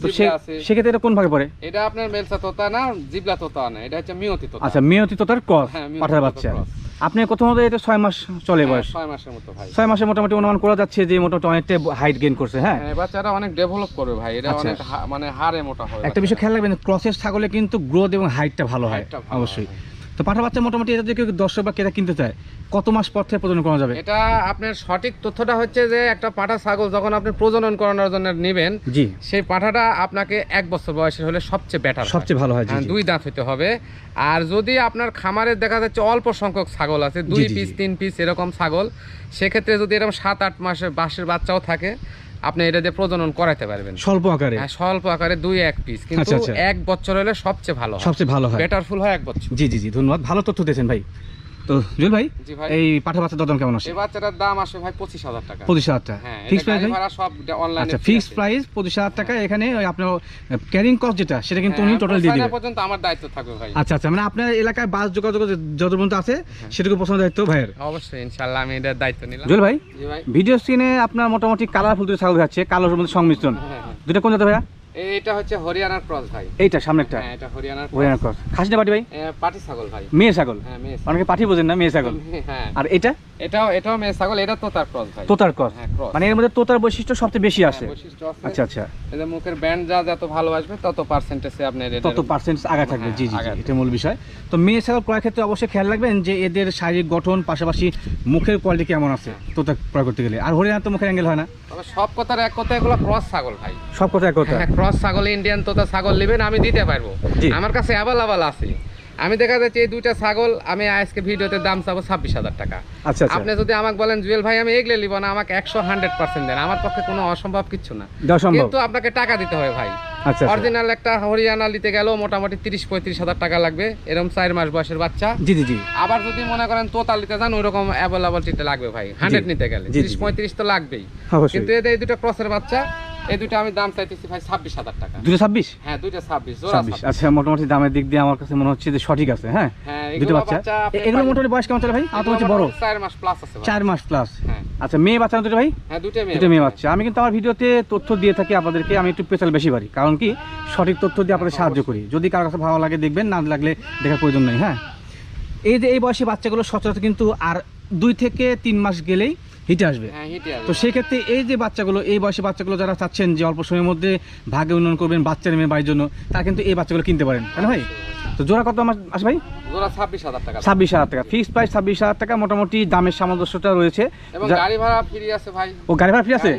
Speaker 1: তো। সেক্ষেত্রে এটা কোন ভাগে পড়ে?
Speaker 2: এটা আপনার মেলসা তোতা না জিবলা তোতা না এটা হচ্ছে মিয়তি তোতা।
Speaker 1: আচ্ছা মেয়তি তোতার ক্রস
Speaker 2: হ্যাঁ,
Speaker 1: পাঠার বাচ্চা।
Speaker 2: Cross।
Speaker 1: আপনি প্রথমত এটা ছয় মাস চলে
Speaker 2: হ্যাঁ,
Speaker 1: বয়স
Speaker 2: ছয় মাসের মতো ভাই
Speaker 1: ছয় মাসে মোটামুটি অনুমান করা যাচ্ছে যে মোটামুটি অনেকটা হাইট গেইন করছে হ্যাঁ
Speaker 2: হ্যাঁ, বাচ্চারা অনেক ডেভেলপ করবে ভাই এটা
Speaker 1: আচ্ছা।
Speaker 2: অনেক মানে হারে মোটা হয়
Speaker 1: একটা বিষয় খেয়াল রাখবেন ক্রসের ছাগলে কিন্তু গ্রোথ এবং হাইটটা ভালো হয় অবশ্যই। তো পাঠা বাচ্চা মোটামুটি এটা যদি কেউ দর্শক বা ক্রেতা কিনতে চায় কত মাস পর থেকে প্রজনন করা যাবে?
Speaker 2: এটা আপনার সঠিক তথ্যটা হচ্ছে যে একটা পাঠা ছাগল যখন আপনি প্রজনন করানোর জন্য নেবেন
Speaker 1: জি।
Speaker 2: সেই পাঠাটা আপনাকে এক বছর বয়সের হলে সবচেয়ে বেটার
Speaker 1: সবচেয়ে ভালো হয় জি।
Speaker 2: দুই দাঁত হতে হবে। আর যদি আপনার খামারে দেখা যাচ্ছে অল্প সংখ্যক ছাগল আছে দুই পিস তিন পিস এরকম ছাগল সেক্ষেত্রে যদি এরকম সাত আট মাসের বাসের বাচ্চাও থাকে আপনি এটা দিয়ে প্রজনন করাতে পারবেন।
Speaker 1: স্বল্প আকারে?
Speaker 2: হ্যাঁ, স্বল্প আকারে দুই এক পিস কিন্তু
Speaker 1: আচ্ছা, আচ্ছা।
Speaker 2: এক বছর হলে সবচেয়ে ভালো হয়।
Speaker 1: সবচেয়ে ভালো হয়।
Speaker 2: বেটার ফুল হয় এক বছর।
Speaker 1: জি জি জি ধন্যবাদ। ভালো তথ্য দিয়েছেন ভাই। তো জুল ভাই এই পাঠা বাচ্চা দদন কেমন আছে
Speaker 2: এই বাচ্চাটার দাম আসে ভাই পঁচিশ হাজার টাকা।
Speaker 1: পঁচিশ হাজার টাকা।
Speaker 2: হ্যাঁ
Speaker 1: ফিক্স প্রাইস ভাই?
Speaker 2: সব অনলাইনে
Speaker 1: আচ্ছা ফিক্স প্রাইস পঁচিশ হাজার টাকা এখানে ওই আপনার ক্যারিং কস্ট যেটা সেটা কিন্তু উনি টোটাল দিয়ে দিবেন।
Speaker 2: হ্যাঁ, পর্যন্ত আমার দায়িত্ব থাকবে ভাই।
Speaker 1: আচ্ছা আচ্ছা মানে আপনার এলাকায় বাস যোগাযোগ যত পর্যন্ত আছে সেটুকু পছন্দ দায়িত্ব ভাইয়ের?
Speaker 2: অবশ্যই ইনশাল্লাহ আমি এটার দায়িত্ব নিলাম।
Speaker 1: জুয়েল ভাই
Speaker 2: জি ভাই।
Speaker 1: ভিডিও স্ক্রিনে আপনার মোটামুটি কালারফুল দুটো ছাগল যাচ্ছে কালোর মধ্যে সংমিশ্রণ।
Speaker 2: হ্যাঁ, হ্যাঁ।
Speaker 1: দুটো কোন জাতের ভাইয়া?
Speaker 2: এটা হচ্ছে হরিয়ানার ক্রস ভাই।
Speaker 1: এইটা সামনে একটা
Speaker 2: হ্যাঁ এটা হরিয়ানার।
Speaker 1: ওরিয়ানা ক্রস। খাসিটা পাটি ভাই?
Speaker 2: পাটি ছাগল ভাই।
Speaker 1: মেয়ে ছাগল?
Speaker 2: হ্যাঁ মেয়ে
Speaker 1: অনেকে পাঠি বোঝেন না মেয়ে ছাগল।
Speaker 2: হ্যাঁ
Speaker 1: আর এটা?
Speaker 2: এটাও এটাও মেয়ে ছাগল এটা তো তার ক্রস ভাই।
Speaker 1: তোতার ক্রস।
Speaker 2: হ্যাঁ ক্রস।
Speaker 1: মানে এর মধ্যে তোতার বৈশিষ্ট্য সবচেয়ে বেশি
Speaker 2: হ্যাঁ,
Speaker 1: আছে। আচ্ছা আচ্ছা।
Speaker 2: মুখের ব্যান্ড যা যত ভালো আসবে তত পার্সেন্টেজে আপনার
Speaker 1: তত পার্সেন্ট আগা থাকবে।
Speaker 2: হ্যাঁ,
Speaker 1: জি জি এটা মূল বিষয়। তো মেয়ে ছাগল ক্রয় ক্ষেত্রে অবশ্যই খেয়াল রাখবেন যে এদের শারীরিক গঠন পাশাপাশি মুখের কোয়ালিটি কেমন আছে তোতা ক্রয় করতে গেলে। আর হরিয়ানা তো মুখের অ্যাঙ্গেল হয় না।
Speaker 2: সব কথার এক কথা এগুলো ক্রস ছাগল ভাই।
Speaker 1: সব কথা এক কথা
Speaker 2: হ্যাঁ ক্রস ছাগল ইন্ডিয়ান তোতা ছাগল নেবেন আমি দিতে পারব। আমার কাছে অ্যাভেলেবল আছে। আমি দেখা যাচ্ছে এই দুইটা ছাগল আমি আজকে ভিডিওতে দাম চাবো ছাব্বিশ হাজার টাকা।
Speaker 1: আচ্ছা আচ্ছা।
Speaker 2: আপনি যদি আমাকে বলেন জুয়েল ভাই আমি এগলে নিব না আমাকে একশো হান্ড্রেড পার্সেন্ট দেন। আমার পক্ষে কোনো অসম্ভব কিছু না। কিন্তু আপনাকে টাকা দিতে হবে ভাই।
Speaker 1: আচ্ছা আচ্ছা।
Speaker 2: অরিজিনাল একটা হরিয়ানা নিতে গেলেও মোটামুটি তিরিশ পঁয়ত্রিশ হাজার টাকা লাগবে। এরকম চার মাস বয়সের বাচ্চা।
Speaker 1: জি জি জি।
Speaker 2: আবার যদি মনে করেন তোতাল নিতে যান ওইরকম অ্যাভেলেবল টিতে লাগবে ভাই। হান্ড্রেড নিতে গেলে। তিরিশ পঁয়ত্রিশ তো লাগবেই। কিন্তু এদের এই দুটো ক্রসের বাচ্চা এই দুটো আমি দাম চাইতেছি ভাই ছাব্বিশ হাজার টাকা।
Speaker 1: দুটো ছাব্বিশ?
Speaker 2: হ্যাঁ দুইটা ছাব্বিশ
Speaker 1: ছাব্বিশ। আচ্ছা মোটামুটি দামের দিক দিয়ে আমার কাছে মনে হচ্ছে যে সঠিক আছে হ্যাঁ?
Speaker 2: হ্যাঁ
Speaker 1: দুটো বাচ্চা? এগুলো মোটামুটি বয়স কেমন চলে ভাই? আমার তো হচ্ছে বড়।
Speaker 2: চার মাস প্লাস আছে ভাই।
Speaker 1: চার মাস প্লাস
Speaker 2: হ্যাঁ।
Speaker 1: আচ্ছা মেয়ে বাচ্চা দুটো ভাই?
Speaker 2: হ্যাঁ দুটো মেয়ে
Speaker 1: দুটো মেয়ে বাচ্চা। আমি কিন্তু আমার ভিডিওতে তথ্য দিয়ে থাকি আপনাদেরকে আমি একটু স্পেশাল বেশি পারি। কারণ কি? সঠিক তথ্য দিয়ে আপনাদের সাহায্য করি। যদি কারোর কাছে ভালো লাগে দেখবেন না লাগলে দেখার প্রয়োজন নেই হ্যাঁ? এই যে এই বয়সী বাচ্চাগুলো সচরাচর কিন্তু আর দুই থেকে তিন মাস গেলেই হিটে আসবে।
Speaker 2: হ্যাঁ হিটে
Speaker 1: তো সেক্ষেত্রে এই যে বাচ্চাগুলো এই বয়সে বাচ্চাগুলো যারা চাচ্ছেন যে অল্প সময়ের মধ্যে ভাগে উন্নয়ন করবেন বাচ্চা নেমে বাড়ির জন্য তারা কিন্তু এই বাচ্চাগুলো কিনতে পারেন। তাই না ভাই? তো জোড়া কত আসে ভাই?
Speaker 2: জোড়া ছাব্বিশ হাজার টাকা।
Speaker 1: ছাব্বিশ হাজার টাকা। ফিক্সড প্রাইস ছাব্বিশ হাজার টাকা মোটামুটি দামের সামঞ্জস্যটা রয়েছে।
Speaker 2: এবং গাড়ি ভাড়া ফ্রি আছে ভাই।
Speaker 1: ও গাড়ি ভাড়া ফ্রি আছে?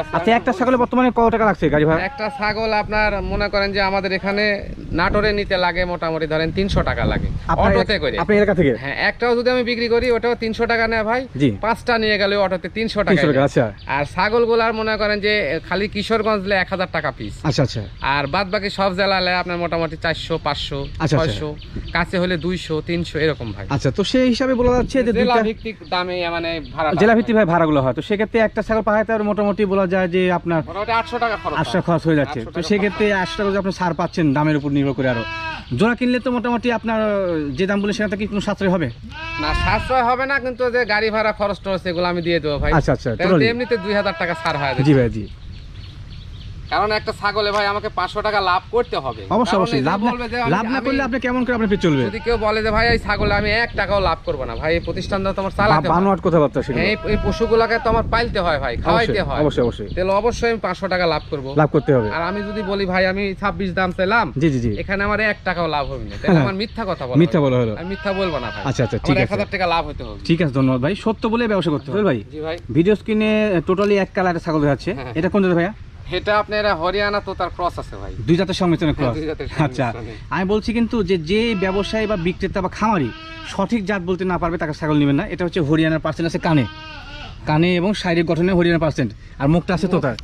Speaker 2: আছে।
Speaker 1: আচ্ছা একটা ছাগলে বর্তমানে কত টাকা লাগছে গাড়ি ভাড়া?
Speaker 2: একটা ছাগল আপনার মনে করেন যে আমাদের এখানে নাটোরে নিতে লাগে মোটামুটি ধরেন তিনশো টাকা লাগে। অটোতে করে।
Speaker 1: আপনার এলাকা থেকে?
Speaker 2: হ্যাঁ একটাও যদি আমি বিক্রি করি ওটাও তিনশো টাকা নেয় ভাই। পাঁচটা নিয়ে গেলে অটোতে তিনশো টাকা
Speaker 1: আচ্ছা।
Speaker 2: আর ছাগলগুলার মনে করেন যে খালি কিশোরগঞ্জ লে এক হাজার টাকা পিস
Speaker 1: আচ্ছা আচ্ছা।
Speaker 2: আর বাদ বাকি সব জেলালে আপনার মোটামুটি চারশো পাঁচশো।
Speaker 1: আচ্ছা।
Speaker 2: ছয়শো কাছে হলে দুইশো তিনশো এরকম ভাই।
Speaker 1: আচ্ছা তো সেই হিসাবে বলা যাচ্ছে যে
Speaker 2: জেলা ভিত্তিক দামে মানে ভাড়া
Speaker 1: জেলা ভিত্তিক ভাই ভাড়াগুলো হয়। তো সেক্ষেত্রে একটা ছাগল পাহাড়তে মোটামুটি বলা যায় যে আপনার
Speaker 2: আটশো টাকা
Speaker 1: আটশো খরচ হয়ে যাচ্ছে। তো সেক্ষেত্রে আটশো টাকা আপনি ছাড় পাচ্ছেন দামের উপর নির্ভর করে আরও। জোড়া কিনলে তো মোটামুটি আপনার যে দাম বলে সেখান থেকে কি কোনো সাশ্রয় হবে?
Speaker 2: না সাশ্রয় হবে না কিন্তু যে গাড়ি ভাড়া খরচ টরচ এগুলো আমি দিয়ে দেবো ভাই।
Speaker 1: আচ্ছা আচ্ছা
Speaker 2: এমনিতে দুই হাজার টাকা ছাড় হয়।
Speaker 1: জি ভাই জি।
Speaker 2: কারণ একটা ছাগলে ভাই আমাকে পাঁচশো টাকা লাভ করতে হবে।
Speaker 1: অবশ্যই অবশ্যই। লাভ লাভ না করলে আপনি কেমন করে আপনি চলবে?
Speaker 2: যদি কেউ বলে যে ভাই এই ছাগলে আমি এক টাকাও লাভ করব না। ভাই এই প্রতিষ্ঠানটা তোমার চালাতে।
Speaker 1: বানোয়াট কথাবার্তা সেগুলো।
Speaker 2: এই পশুগুলাকে তো আমার পালতে হয় ভাই খাওয়াইতে হয়।
Speaker 1: অবশ্যই অবশ্যই।
Speaker 2: তাহলে অবশ্যই আমি পাঁচশো টাকা লাভ করব।
Speaker 1: লাভ করতে হবে।
Speaker 2: আর আমি যদি বলি ভাই আমি ছাব্বিশ দাম চাইলাম
Speaker 1: জি জি জি।
Speaker 2: এখানে আমার এক টাকাও লাভ হবে না। তাহলে আমার মিথ্যা কথা বলা
Speaker 1: মিথ্যা। বলা হলো।
Speaker 2: আমি মিথ্যা বলব না ভাই।
Speaker 1: আচ্ছা, আচ্ছা, ঠিক
Speaker 2: আমার এক হাজার টাকা লাভ হতে হবে।
Speaker 1: ঠিক আছে ধন্যবাদ ভাই। সত্য বলে ব্যবসা করতে হবে ভাই।
Speaker 2: জি ভাই।
Speaker 1: ভিডিও স্ক্রিনে টোটালি এক কালারের ছাগল দেখাচ্ছে
Speaker 2: হ্যাঁ।
Speaker 1: এটা কোন জাতের ভাইয়া?
Speaker 2: এটা আপনার হরিয়ানা তো তার ক্রস আছে ভাই।
Speaker 1: দুই জাতের সংমিশ্রণে
Speaker 2: হ্যাঁ,
Speaker 1: ক্রস আচ্ছা আমি বলছি কিন্তু যে যে ব্যবসায়ী বা বিক্রেতা বা খামারি সঠিক জাত বলতে না পারবে তাকে ছাগল নেবেন না। এটা হচ্ছে হরিয়ানার পার্সেন্ট আছে কানে। কানে এবং শারীরিক গঠনে হরিয়ানার পার্সেন্ট আর মুখটা আছে তোতার।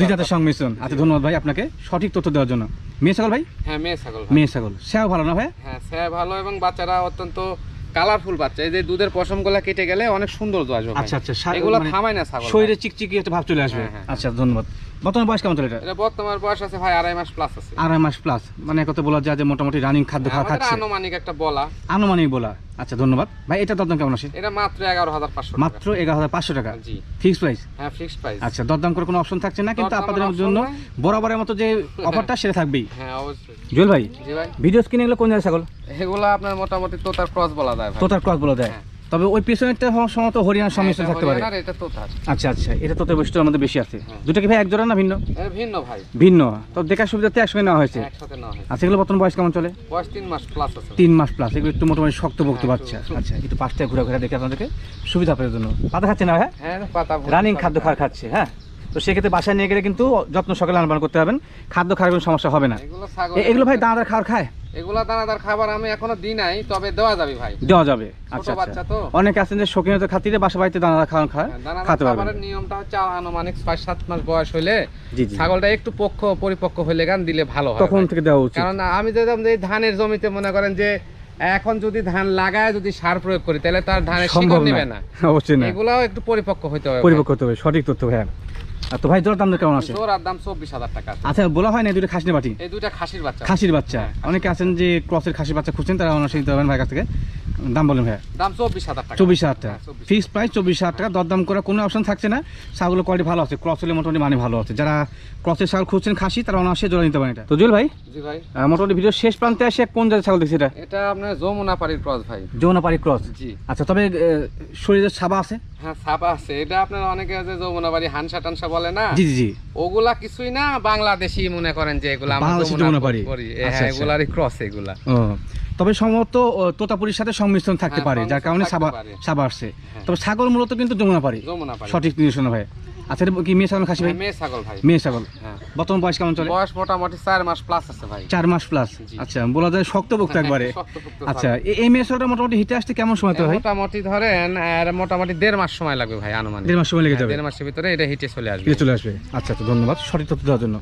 Speaker 1: দুই জাতের সংমিশ্রণ। আচ্ছা ধন্যবাদ ভাই আপনাকে সঠিক তথ্য দেওয়ার জন্য। মেয়ে ছাগল ভাই?
Speaker 2: হ্যাঁ মেয়ে ছাগল
Speaker 1: মেয়ে ছাগল। সেও ভালো না ভাই?
Speaker 2: হ্যাঁ সে ভালো এবং বাচ্চারা অত্যন্ত কালারফুল বাচ্চা। এই যে দুধের পশমগুলা কেটে গেলে অনেক সুন্দর আসবে।
Speaker 1: আচ্ছা আচ্ছা
Speaker 2: এগুলো
Speaker 1: মানে
Speaker 2: থামায় না ছাগল
Speaker 1: শরীরে চিকচিকি একটা ভাব চলে আসবে।
Speaker 2: হ্যাঁ, হ্যাঁ।
Speaker 1: আচ্ছা ধন্যবাদ। বর্তমান বয়স কেমন চলে এটা?
Speaker 2: এটা বর্তমান বয়স আছে ভাই আড়াই মাস প্লাস আছে।
Speaker 1: আড়াই মাস প্লাস মানে কত বলা যায় যে মোটামুটি রানিং খাদ্য খাওয়া খাচ্ছে।
Speaker 2: আনুমানিক একটা বলা।
Speaker 1: আনুমানিক বলা। আচ্ছা ধন্যবাদ। ভাই এটা দরদাম কেমন আসে?
Speaker 2: এটা মাত্র এগারো হাজার পাঁচশো
Speaker 1: মাত্র এগারো হাজার পাঁচশো টাকা?
Speaker 2: জি।
Speaker 1: ফিক্স প্রাইস
Speaker 2: হ্যাঁ ফিক্সড প্রাইস
Speaker 1: আচ্ছা দরদাম করে কোনো অপশন থাকছে না কিন্তু আপনাদের জন্য বরাবরের মতো যে <laughs> অফারটা সেটা থাকবেই।
Speaker 2: হ্যাঁ অবশ্যই।
Speaker 1: জুয়েল ভাই
Speaker 2: জি ভাই।
Speaker 1: ভিডিও স্ক্রিনে এগুলো কোন জায়গায় ছাগল?
Speaker 2: এগুলো আপনার মোটামুটি তোতার ক্রস বলা যায় ভাই।
Speaker 1: তোতার ক্রস বলে দেয়
Speaker 2: হ্যাঁ।
Speaker 1: তবে ওই পেছনেরটা সম্ভবত হরিয়ানার সম্মিশ্রণ
Speaker 2: এটা
Speaker 1: থাকতে পারে।
Speaker 2: এটা
Speaker 1: আচ্ছা আচ্ছা এটা তোতার বৈশিষ্ট্য আমাদের বেশি আছে।
Speaker 2: হ্যাঁ।
Speaker 1: দুটো কি ভাই এক জোড়া না ভিন্ন?
Speaker 2: ভিন্ন ভাই।
Speaker 1: ভিন্ন। তো দেখার সুবিধাতে একসঙ্গে নেওয়া হয়েছে। আচ্ছা এগুলো বর্তমান বয়স কেমন চলে?
Speaker 2: বয়স তিন মাস প্লাস আছে।
Speaker 1: তিন মাস প্লাস এগুলো একটু মোটামুটি শক্ত বক্ত
Speaker 2: হ্যাঁ,
Speaker 1: বাচ্চা। আচ্ছা একটু পাঁচটায় ঘুরে ঘুরে দেখে আপনাদেরকে। সুবিধা আপনাদের জন্য। পাতা খাচ্ছে না হ্যাঁ?
Speaker 2: হ্যাঁ পাতা
Speaker 1: রানিং খাদ্য খাওয়ার খাচ্ছে হ্যাঁ? তো সেক্ষেত্রে বাসায় নিয়ে গেলে কিন্তু যত্ন সকালে আনবান করতে হবেন খাদ্য খাওয়ার কোনো সমস্যা হবে না।
Speaker 2: এগুলো
Speaker 1: ভাই দানাদার খাওয়ার খায়?
Speaker 2: এগুলো দানাদার খাবার আমি এখনও দিই নাই তবে দেওয়া যাবে ভাই।
Speaker 1: দেওয়া যাবে। আচ্ছা আচ্ছা।
Speaker 2: তো।
Speaker 1: অনেকে আছেন যে খাতিরে বাসা বাড়িতে দানাদার খাওয়ার খায়
Speaker 2: হ্যাঁ,
Speaker 1: পারবেন।
Speaker 2: খাবারের নিয়মটা হচ্ছে আনুমানিক ছয় সাত মাস বয়স হলে ছাগলটা একটু পক্ষ পরিপক্ক হলে গান দিলে ভালো হয়
Speaker 1: তখন থেকে দেওয়া উচিত।
Speaker 2: কারণ আমি যেরকম যে ধানের জমিতে মনে করেন যে এখন যদি ধান লাগায় যদি সার প্রয়োগ করি তাহলে তার ধানের
Speaker 1: সম্ভব
Speaker 2: শিকড় নেবে
Speaker 1: না। অবশ্যই না।
Speaker 2: এগুলাও একটু পরিপক্ক হতে হবে
Speaker 1: পরিপক্ক হতে হবে সঠিক তথ্য হ্যাঁ। আর তো ভাই জোর দাম কেমন আছে?
Speaker 2: জোড়ার দাম চব্বিশ হাজার টাকা
Speaker 1: আচ্ছা বলা হয় না দুটো খাসির বাটি?
Speaker 2: এই দুইটা খাসির বাচ্চা।
Speaker 1: খাসির বাচ্চা। অনেকে আছেন যে ক্রসের খাসির বাচ্চা খুঁজছেন তারা অনার্স নিতে পারবেন ভাই কাছ থেকে। দাম বলেন ভাই
Speaker 2: দাম চব্বিশ হাজার টাকা।
Speaker 1: চব্বিশ হাজার টাকা।
Speaker 2: হ্যাঁ, 24,000
Speaker 1: ফিক্স প্রাইস চব্বিশ হাজার টাকা দরদাম করার কোনো অপশন থাকছে না। ছাগলের কোয়ালিটি ভালো আছে ক্রস হলে মোটামুটি মানে ভালো আছে। যারা ক্রসের ছাগল খুঁজছেন খাসি তারা অনার্সে জোড়া নিতে পারেন এটা। তো জুয়েল ভাই
Speaker 2: জি ভাই।
Speaker 1: মোটামুটি ভিডিও শেষ প্রান্তে এসে কোন জায়গায় ছাগল দেখছি এটা?
Speaker 2: এটা আপনার যমুনা পাড়ির ক্রস ভাই।
Speaker 1: যৌনাপাড়ি ক্রস
Speaker 2: জি।
Speaker 1: আচ্ছা তবে শরীরের ছাবা আছে?
Speaker 2: হ্যাঁ ছাপা আছে। এটা আপনার অনেকে যে যমুনা বাড়ি হানসা টানসা বলে না?
Speaker 1: জি জি জি।
Speaker 2: ওগুলা কিছুই না বাংলাদেশি মনে করেন যে এগুলা আমরা
Speaker 1: বাংলাদেশি
Speaker 2: যমুনা হ্যাঁ
Speaker 1: আচ্ছা।
Speaker 2: এগুলারই ক্রস এগুলা।
Speaker 1: ও তবে সম্ভবত তোতাপুরির সাথে সংমিশ্রণ থাকতে
Speaker 2: হ্যাঁ,
Speaker 1: পারে যার কারণে সাবা সাবা আসছে।
Speaker 2: হ্যাঁ।
Speaker 1: তবে ছাগল মূলত কিন্তু
Speaker 2: যমুনা পাড়ি।
Speaker 1: সঠিক নির্দেশনা ভাই আচ্ছা কি মেয়ে ছাগল খাসি ভাই?
Speaker 2: হ্যাঁ, মেয়ে ছাগল ভাই।
Speaker 1: মেয়ে ছাগল। বর্তমান বয়স কেমন চলে?
Speaker 2: বয়স মোটামুটি চার মাস প্লাস আছে ভাই।
Speaker 1: চার মাস প্লাস আচ্ছা বলা যায় শক্তপোক্ত একবারে। <laughs> আচ্ছা এই মেয়ে ছাগলটা মোটামুটি হিটে আসতে কেমন সময় তো ভাই?
Speaker 2: মোটামুটি ধরেন আর মোটামুটি দেড় মাস সময় লাগবে ভাই আনুমানিক।
Speaker 1: দেড় মাস সময় লেগে যাবে।
Speaker 2: দেড় মাসের ভিতরে এটা হিটে চলে আসবে।
Speaker 1: চলে আসবে। আচ্ছা আচ্ছা ধন্যবাদ। সঠিক তথ্য দেওয়ার জন্য।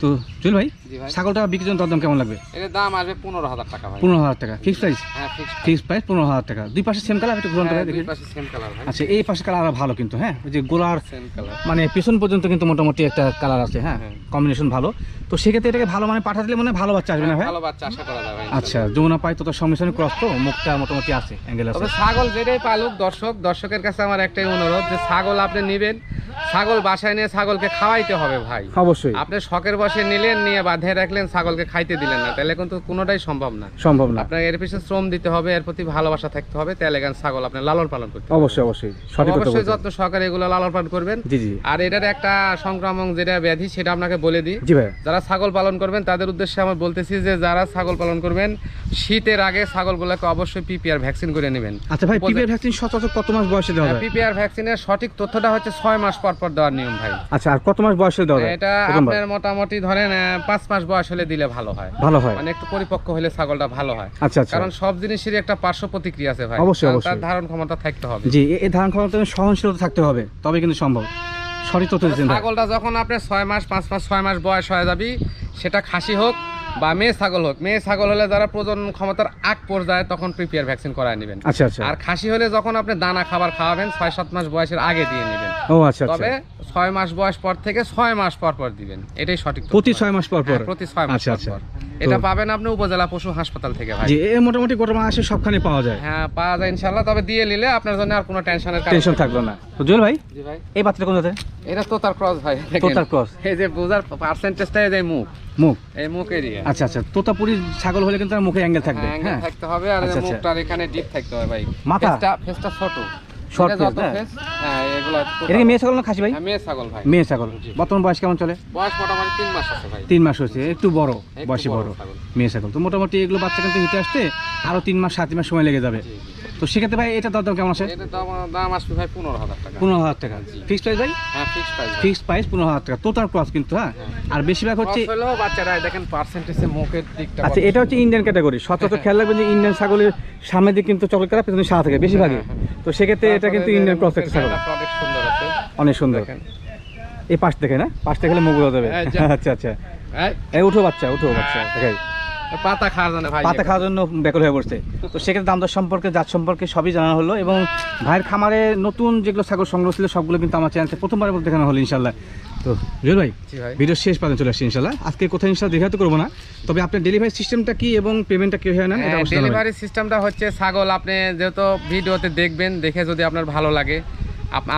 Speaker 1: তো চল ভাই ছাগলটা বিক্রির জন্য দরদাম কেমন লাগবে?
Speaker 2: এর দাম আসবে পনেরো হাজার টাকা ভাই।
Speaker 1: পনেরো হাজার টাকা। ফিক্স প্রাইস
Speaker 2: হ্যাঁ ফিক্স
Speaker 1: প্রাইস পনেরো হাজার টাকা। দুই পাশে সেম কালার একটু
Speaker 2: সেম কালার ভাই।
Speaker 1: আচ্ছা এই পাশে কালার ভালো কিন্তু হ্যাঁ? ওই যে গোলার মানে পেছন পর্যন্ত কিন্তু মোটামুটি একটা কালার আছে হ্যাঁ?
Speaker 2: হ্যাঁ।
Speaker 1: কম্বিনেশন ভালো। তো সেক্ষেত্রে এটাকে ভালো মানে পাঠা দিলে মনে ভালো বাচ্চা আসবে না ভাই?
Speaker 2: ভালো বাচ্চা আশা করা যাবে।
Speaker 1: আচ্ছা যমুনা পাই তো তোর সংমিশ্রণে ক্রস তো মুখটা মোটামুটি আছে অ্যাঙ্গেল আছে।
Speaker 2: তবে ছাগল যেটাই পালুক দর্শক দর্শকের কাছে আমার একটাই অনুরোধ যে ছাগল আপনি নেবেন ছাগল বাসায় নিয়ে ছাগলকে খাওয়াইতে হবে ভাই।
Speaker 1: অবশ্যই।
Speaker 2: আপনি শখের বসে নিলেন নিয়ে বাঁধে রাখলেন ছাগলকে খাইতে দিলেন না তাহলে কিন্তু কোনোটাই সম্ভব না।
Speaker 1: সম্ভব না।
Speaker 2: আপনার এর পিছনে শ্রম দিতে হবে এর প্রতি ভালোবাসা থাকতে হবে তাহলে গান ছাগল আপনি লালন পালন করতে
Speaker 1: অবশ্যই অবশ্যই। সঠিক
Speaker 2: অবশ্যই যত্ন সহকারে এগুলো লালন পালন করবেন।
Speaker 1: জি জি।
Speaker 2: আর এটার একটা সংক্রামক যেটা ব্যাধি সেটা আপনাকে বলে দিই।
Speaker 1: জি ভাই
Speaker 2: যারা ছাগল পালন করবেন তাদের উদ্দেশ্যে আমি বলতেছি যে যারা ছাগল পালন করবেন শীতের আগে ছাগলগুলোকে অবশ্যই পিপিআর ভ্যাকসিন করে নেবেন।
Speaker 1: আচ্ছা ভাই পিপিআর ভ্যাকসিন সচরাচর কত মাস বয়সে দেওয়া যায়?
Speaker 2: পিপিআর ভ্যাকসিনের সঠিক তথ্যটা হচ্ছে ছয় মাস পর পর দেওয়ার নিয়ম ভাই।
Speaker 1: আচ্ছা আর কত মাস বয়সে দেওয়া যায়?
Speaker 2: এটা আপনার মোটামুটি ধরেন আহ, পাঁচ মাস বয়স হলে দিলে ভালো হয়।
Speaker 1: ভালো হয়।
Speaker 2: মানে একটু পরিপক্ক হলে ছাগলটা ভালো হয়।
Speaker 1: আচ্ছা আচ্ছা।
Speaker 2: কারণ সব জিনিসেরই একটা পার্শ্ব প্রতিক্রিয়া আছে ভাই।
Speaker 1: অবশ্যই, অবশ্যই।
Speaker 2: তার ধারণ ক্ষমতা থাকতে হবে।
Speaker 1: জি এই ধারণ ক্ষমতা সহনশীলতা থাকতে হবে তবে কিন্তু সম্ভব।
Speaker 2: ছাগলটা যখন আপনার ছয় মাস পাঁচ মাস ছয় মাস বয়স হয়ে যাবি সেটা খাসি হোক বা মেয়ে ছাগল হোক মেয়ে ছাগল হলে যারা প্রজনন ক্ষমতার আগ পর্যায়ে তখন প্রিপেয়ার ভ্যাকসিন করায় নেবেন।
Speaker 1: আচ্ছা আচ্ছা।
Speaker 2: আর খাসি হলে যখন আপনি দানা খাবার খাওয়াবেন ছয় সাত মাস বয়সের আগে দিয়ে নেবেন।
Speaker 1: ও আচ্ছা আচ্ছা।
Speaker 2: তবে ছয় মাস বয়স পর থেকে ছয় মাস পর পর দিবেন। এটাই সঠিক
Speaker 1: প্রতি ছয় মাস পর পর?
Speaker 2: হ্যাঁ, প্রতি ছয় মাস
Speaker 1: আচ্ছা আচ্ছা।
Speaker 2: পর। এটা পাবেন আপনি উপজেলা পশু হাসপাতাল থেকে ভাই।
Speaker 1: জি এ মোটামুটি গোটা মাসে সবখানে পাওয়া যায়?
Speaker 2: হ্যাঁ পাওয়া যায় ইনশাল্লাহ তবে দিয়ে নিলে আপনার জন্য আর কোনো টেনশনের কারণ
Speaker 1: টেনশন থাকল না। তো জুয়েল ভাই
Speaker 2: জি ভাই।
Speaker 1: এই বাচ্চাটা কোন জাতের?
Speaker 2: এটা তো তার ক্রস ভাই
Speaker 1: তোতার ক্রস।
Speaker 2: এই যে বোঝার পার্সেন্টেজটা এই যে মুখ।
Speaker 1: মুখ?
Speaker 2: এই মুখ এরিয়া।
Speaker 1: আচ্ছা আচ্ছা তোতাপুরি ছাগল হলে কিন্তু মুখে অ্যাঙ্গেল থাকবে
Speaker 2: হ্যাঁ
Speaker 1: হ্যাঁ।
Speaker 2: থাকতে হবে আর
Speaker 1: আচ্ছা, আচ্ছা।
Speaker 2: মুখটার এখানে ডিপ থাকতে হবে ভাই।
Speaker 1: মাথা?
Speaker 2: ফেসটা ছোট।
Speaker 1: Short ফেস হ্যাঁ?
Speaker 2: এগুলো
Speaker 1: এটা কি মেয়ে ছাগল না খাসি ভাই?
Speaker 2: হ্যাঁ, মেয়ে ছাগল ভাই।
Speaker 1: মেয়ে ছাগল। বর্তমান বয়স কেমন চলে?
Speaker 2: বয়স মোটামুটি তিন মাস আছে ভাই।
Speaker 1: তিন মাস হচ্ছে একটু বড় বয়সে
Speaker 2: বড়
Speaker 1: মেয়ে ছাগল। তো মোটামুটি এগুলো বাচ্চা কিন্তু হিটে আসতে আরও তিন মাস সাত মাস সময় লেগে যাবে। তো সেক্ষেত্রে ভাই এটা দরদাম কেমন
Speaker 2: এটা দাম দাম আসবে ভাই পনেরো হাজার টাকা।
Speaker 1: পনেরো হাজার টাকা। প্রাইস ভাই?
Speaker 2: হ্যাঁ ফিক্স প্রাইস
Speaker 1: ফিক্সড প্রাইস পনেরো হাজার টাকা। তোতার ক্রস কিন্তু হ্যাঁ? আর বেশিরভাগ হচ্ছে
Speaker 2: বাচ্চারা দেখেন পার্সেন্টেজে মুখের দিকটা
Speaker 1: আচ্ছা এটা হচ্ছে ইন্ডিয়ান ক্যাটাগরি সচরাচর খেয়াল রাখবেন যে ইন্ডিয়ান ছাগলের সামনের দিকে কিন্তু চকলেট কালার পেছনে সাদা থাকে বেশিরভাগই। তো সেক্ষেত্রে এটা কিন্তু ইন্ডিয়ান ক্রস একটা ছাগল।
Speaker 2: অনেক সুন্দর
Speaker 1: অনেক সুন্দর।
Speaker 2: দেখেন।
Speaker 1: এই পাশ থেকে না পাশ মুগুলো দেবে
Speaker 2: এই
Speaker 1: আচ্ছা আচ্ছা।
Speaker 2: এই,
Speaker 1: এই উঠো বাচ্চা উঠো বাচ্চা দেখাই।
Speaker 2: পাতা খাওয়ার জন্য
Speaker 1: পাতা খাওয়ার জন্য ব্যাকুল হয়ে পড়ছে। তো সেক্ষেত্রে দাম দর সম্পর্কে জাত সম্পর্কে সবই জানানো হলো এবং ভাইয়ের খামারে নতুন যেগুলো ছাগল সংগ্রহ ছিল সবগুলো কিন্তু আমার চ্যানেলে প্রথমবারের মধ্যে দেখানো হলো ইনশাল্লাহ তো জুয়েল ভাই ভিডিও শেষ পর্যন্ত চলে আসছে ইনশাল্লাহ আজকে কোথায় ইনশাল্লাহ দেখা তো করব না তবে আপনার ডেলিভারি সিস্টেমটা কি এবং পেমেন্টটা কি হয় না
Speaker 2: ডেলিভারি সিস্টেমটা হচ্ছে ছাগল আপনি যেহেতু ভিডিওতে দেখবেন দেখে যদি আপনার ভালো লাগে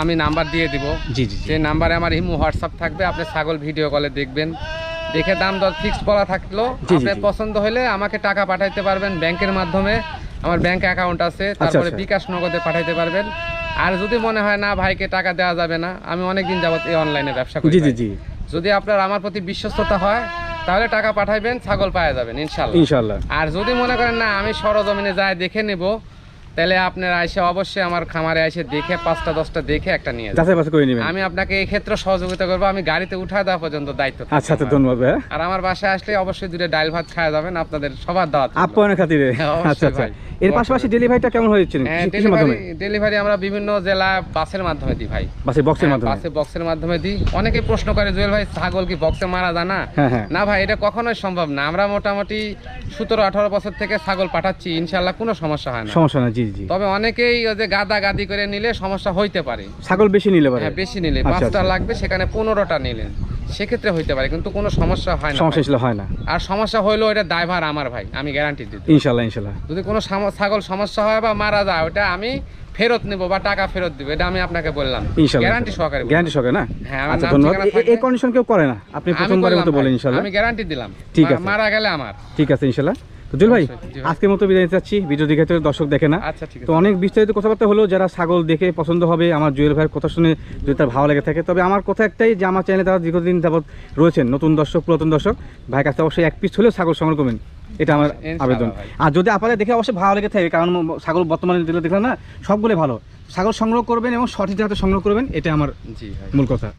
Speaker 2: আমি নাম্বার দিয়ে দিব।
Speaker 1: জি জি
Speaker 2: যে নাম্বারে আমার ইমো হোয়াটসঅ্যাপ থাকবে আপনি ছাগল ভিডিও কলে দেখবেন। দেখে দাম দর ফিক্সড করা থাকল। আপনার পছন্দ হলে আমাকে টাকা পাঠাইতে পারবেন ব্যাংকের মাধ্যমে। আমার ব্যাংক অ্যাকাউন্ট আছে তারপরে
Speaker 1: আচ্ছা।
Speaker 2: বিকাশ নগদে পাঠাইতে পারবেন। আর যদি মনে হয় না ভাইকে টাকা দেওয়া যাবে না আমি অনেক দিন যাবত এই অনলাইনে ব্যবসা করি
Speaker 1: জি জি জি।
Speaker 2: যদি আপনার আমার প্রতি বিশ্বস্ততা হয় তাহলে টাকা পাঠাইবেন ছাগল পাওয়া যাবেন ইনশাল্লাহ
Speaker 1: ইনশাল্লাহ
Speaker 2: আর যদি মনে করেন না আমি সরজমিনে যাই দেখে নেব তাহলে আপনার আইসে অবশ্যই আমার খামারে এসে দেখে পাঁচটা দশটা দেখে একটা নিয়ে
Speaker 1: যাচাই বাছাই করে নেবেন।
Speaker 2: আমি আপনাকে এই ক্ষেত্রে সহযোগিতা করব আমি গাড়িতে উঠা দেওয়া পর্যন্ত দায়িত্ব
Speaker 1: আচ্ছা আচ্ছা ধন্যবাদ
Speaker 2: আর আমার বাসায় আসলে অবশ্যই দুটো ডাল ভাত খাওয়া যাবেন আপনাদের সবার দাওয়াত আপনার
Speaker 1: আপ্যায়নের খাতিরে।
Speaker 2: হ্যাঁ,
Speaker 1: আচ্ছা আচ্ছা। এর পাশাপাশি ডেলিভারিটা কেমন হয়েছে?
Speaker 2: হ্যাঁ ডেলিভারি ডেলিভারি আমরা বিভিন্ন জেলা বাসের মাধ্যমে দিই ভাই।
Speaker 1: বাসে বক্সের
Speaker 2: হ্যাঁ,
Speaker 1: মাধ্যমে?
Speaker 2: বাসে বক্সের মাধ্যমে দিই। অনেকে প্রশ্ন করে জুয়েল ভাই ছাগল কি বক্সে মারা যায় না?
Speaker 1: হ্যাঁ হ্যাঁ।
Speaker 2: না ভাই এটা কখনোই সম্ভব না। আমরা মোটামুটি সতেরো আঠারো বছর থেকে ছাগল পাঠাচ্ছি ইনশাল্লাহ কোনো সমস্যা হয় না।
Speaker 1: সমস্যা না জি জি।
Speaker 2: তবে অনেকেই ওই যে গাদা গাদি করে নিলে সমস্যা হইতে পারে।
Speaker 1: ছাগল বেশি নিলে পারে?
Speaker 2: হ্যাঁ বেশি নিলে।
Speaker 1: আচ্ছা,
Speaker 2: পাঁচটা
Speaker 1: আচ্ছা।
Speaker 2: লাগবে সেখানে পনেরোটা নিলেন। সেক্ষেত্রে হইতে পারে কিন্তু কোনো সমস্যা হয় না
Speaker 1: সমস্যা হয় না।
Speaker 2: আর সমস্যা হইলেও এটা ড্রাইভার আমার ভাই আমি গ্যারান্টি দিই
Speaker 1: ইনশাল্লাহ ইনশাল্লাহ
Speaker 2: যদি কোনো ছাগল সমস্যা হয় বা মারা যায় ওটা আমি ফেরত নেব বা টাকা ফেরত দিব এটা আমি আপনাকে বললাম। গ্যারান্টি সহকারে
Speaker 1: গ্যারান্টি সহকারে না?
Speaker 2: হ্যাঁ,
Speaker 1: আচ্ছা ধন্যবাদ। এই কন্ডিশন কেউ করে না? আপনি প্রথমবারের মতো বলেন ইনশাল্লাহ।
Speaker 2: আমি গ্যারান্টি দিলাম।
Speaker 1: ঠিক আছে।
Speaker 2: মারা গেলে আমার।
Speaker 1: ঠিক আছে ইনশাল্লাহ। তো জুল ভাই আজকের মতো বিদায় নিতে চাচ্ছি। ভিডিও দেখে তো দর্শক দেখে না।
Speaker 2: আচ্ছা
Speaker 1: তো অনেক বিস্তারিত কথাবার্তা হলো। যারা ছাগল দেখে পছন্দ হবে আমার জুয়েল ভাইয়ের কথা শুনে যদি তার ভালো লেগে থাকে তবে আমার কথা একটাই যে আমার চ্যানেলে তারা দীর্ঘদিন যাবত রয়েছেন নতুন দর্শক পুরাতন দর্শক ভাইয়ের কাছে অবশ্যই এক পিস হলেও ছাগল সংগ্রহ করবেন। এটা আমার আবেদন। আর যদি আপনাদের দেখে অবশ্যই ভালো লেগে থাকে কারণ ছাগল বর্তমানে দিলে দেখলাম না সবগুলো ভালো। ছাগল সংগ্রহ করবেন এবং সঠিক জায়গাতে সংগ্রহ করবেন এটা আমার মূল কথা।